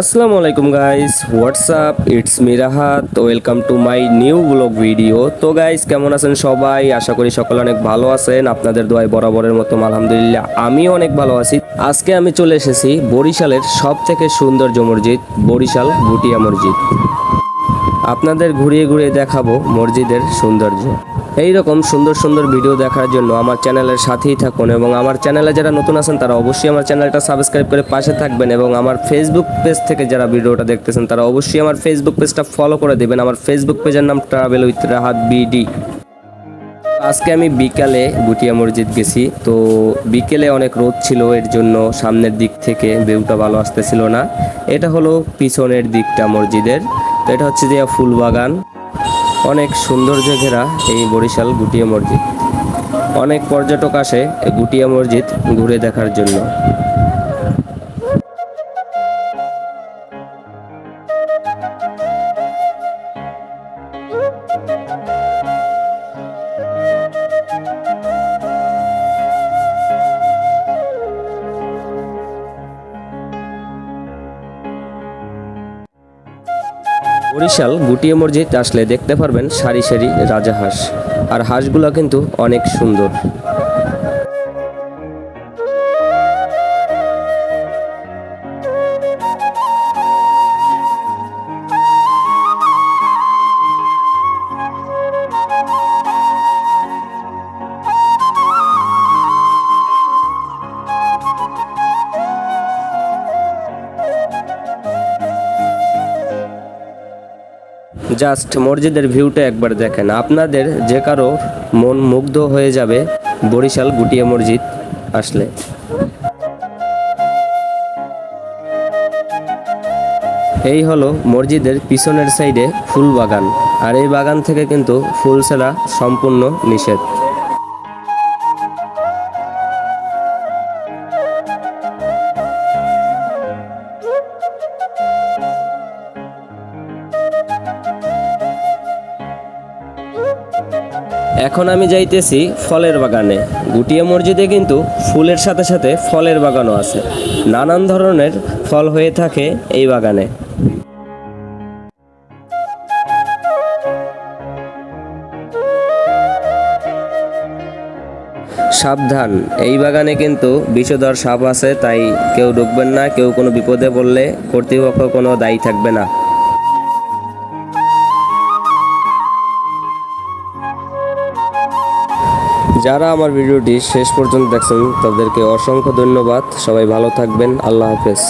আসসালামু আলাইকুম guys what's up it's Mirahat welcome to my new blog video তো guys কেমন আছেন সবাই? আশা করি সকলে অনেক ভালো আছেন। আপনাদের দোয়ায় বরাবরের মতো, আলহামদুলিল্লাহ, আমিও অনেক ভালো আছি। আজকে আমি চলে এসেছি বরিশালের সব থেকে সৌন্দর্য মসজিদ, বরিশাল ভুটিয়া মসজিদ। আপনাদের ঘুরিয়ে ঘুরিয়ে দেখাবো মসজিদের সৌন্দর্য। এই রকম সুন্দর সুন্দর ভিডিও দেখার জন্য আমার চ্যানেলের সাথেই থাকুন এবং আমার চ্যানেলে যারা নতুন আছেন তারা অবশ্যই আমার চ্যানেলটা সাবস্ক্রাইব করে পাশে থাকবেন এবং আমার ফেসবুক পেজ থেকে যারা ভিডিওটা দেখতেছেন তারা অবশ্যই আমার ফেসবুক পেজটা ফলো করে দেবেন। আমার ফেসবুক পেজের নাম ট্রাভেল উইথ রাহাত বিডি আজকে আমি বিকালে গুটিয়া মসজিদ গেছি, তো বিকেলে অনেক রোদ ছিল, এর জন্য সামনের দিক থেকে ভিউটা ভালো আসতেছিল না। এটা হলো পিছনের দিকটা মসজিদের। তো এটা হচ্ছে যে ফুল বাগান অনেক সৌন্দর্য ঘেরা এই বরিশাল গুটিয়া মসজিদ। অনেক পর্যটক আসে গুটিয়া মসজিদ ঘুরে দেখার জন্য। বরিশাল, গুটিয়ে মসজিদ আসলে দেখতে পারবেন সারি সারি রাজা হাঁস আর হাঁসগুলো কিন্তু অনেক সুন্দর। জাস্ট মসজিদের ভিউটা একবার দেখেন। আপনাদের যে কারও মন মুগ্ধ হয়ে যাবে, বরিশাল গুটিয়া মসজিদ আসলে। এই হলো মসজিদের পিছনের সাইডে ফুল বাগান। আর এই বাগান থেকে কিন্তু ফুল ছাড়া সম্পূর্ণ নিষেধ। এখন আমি যাইতেছি ফলের বাগানে। গুটিয়া মসজিদে কিন্তু ফুলের সাথে সাথে ফলের বাগানও আছে। নানান ধরনের ফল হয়ে থাকে এই বাগানে। সাবধান, এই বাগানে কিন্তু বিষধর সাপ আছে, তাই কেউ ঢুকবেন না, কেউ কোনো বিপদে পড়লে কর্তৃপক্ষ কোনো দায়ী থাকবে না। যারা আমার ভিডিওটি শেষ পর্যন্ত দেখছেন তাদেরকে অসংখ্য ধন্যবাদ। সবাই ভালো থাকবেন। আল্লাহ হাফেজ।